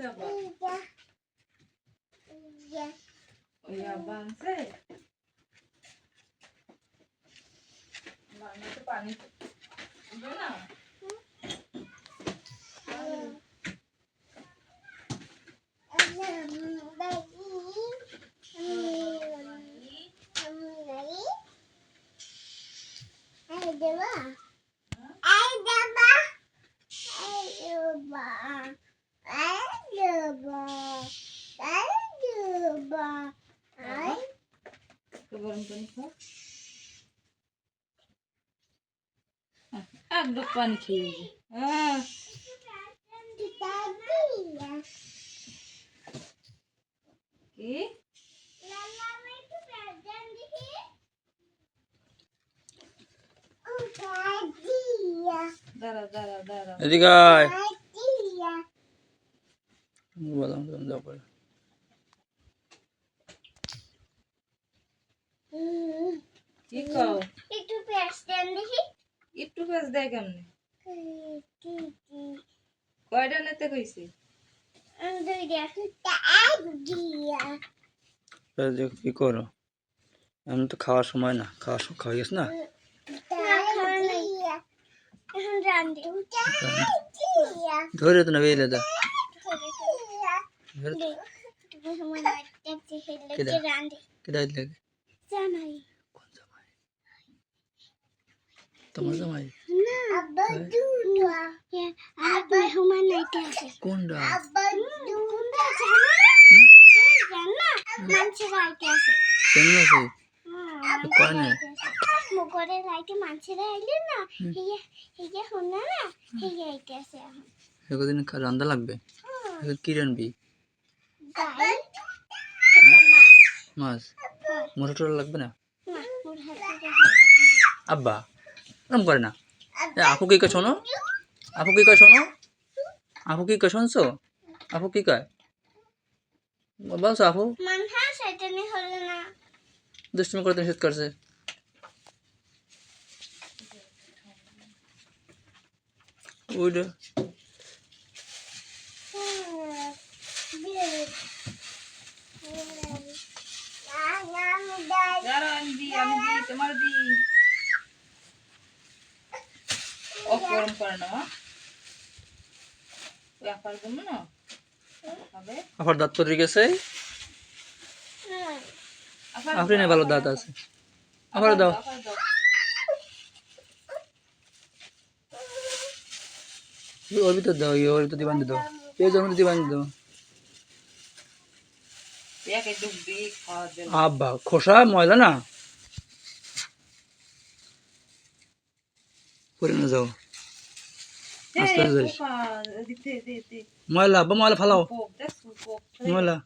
বাংছে আবার ওয়া বাংছে বাংলাতে পানি গরম পানি খাও। এক ডোক পানি খেয়ে হ্যাঁ কি? দাঁড়া দাঁড়া দাঁড়া। এদিকে বাদাম দাও কি খাও একটু পেঁয়াজ দেন দেখি। একটু পেঁয়াজ দেয় কেমনে? কয়টা নিতে কইছি? কি করো? এখন তো খাওয়ার সময় না খাওয়ার সময় খাওয়া গেছে না? ধরে তো না বেলে দা। ধরে কেডা? রান্ধি কে দাইত লাগে। তোমার জামাই? কোনটা? হিয়া হিয়া হিয়া রান্দা লাগবে? কি রানবি? মাছ? মোটা টোটা লাগবে না। আব্বা। এরম করে না। আপু কি কয় শোনো? আপু কি কয় শোনো? আপু কি কয় শুনছো? আপু কি কয়? বলছো আপু। দুষ্টুমি করতে নিষেধ করছে ওইটা আমি দিই আমি দিই তোমার দিই গরম করে না মা ওই আপার জন্য না হবে। দাঁত পড়ে গেছে আপনি না ভালো দাঁত আছে। আবার দাও। ওর ভিতর দাও ওর ভিতর দিয়ে বান্ধে দাও। পেঁয়াজের মধ্যে দিয়ে দাও আব্বা খোসা ময়লা না? করে না যাও। আস্তে আস্তে যাইস। ময়লা আব্বা ময়লা ফালাও ময়লা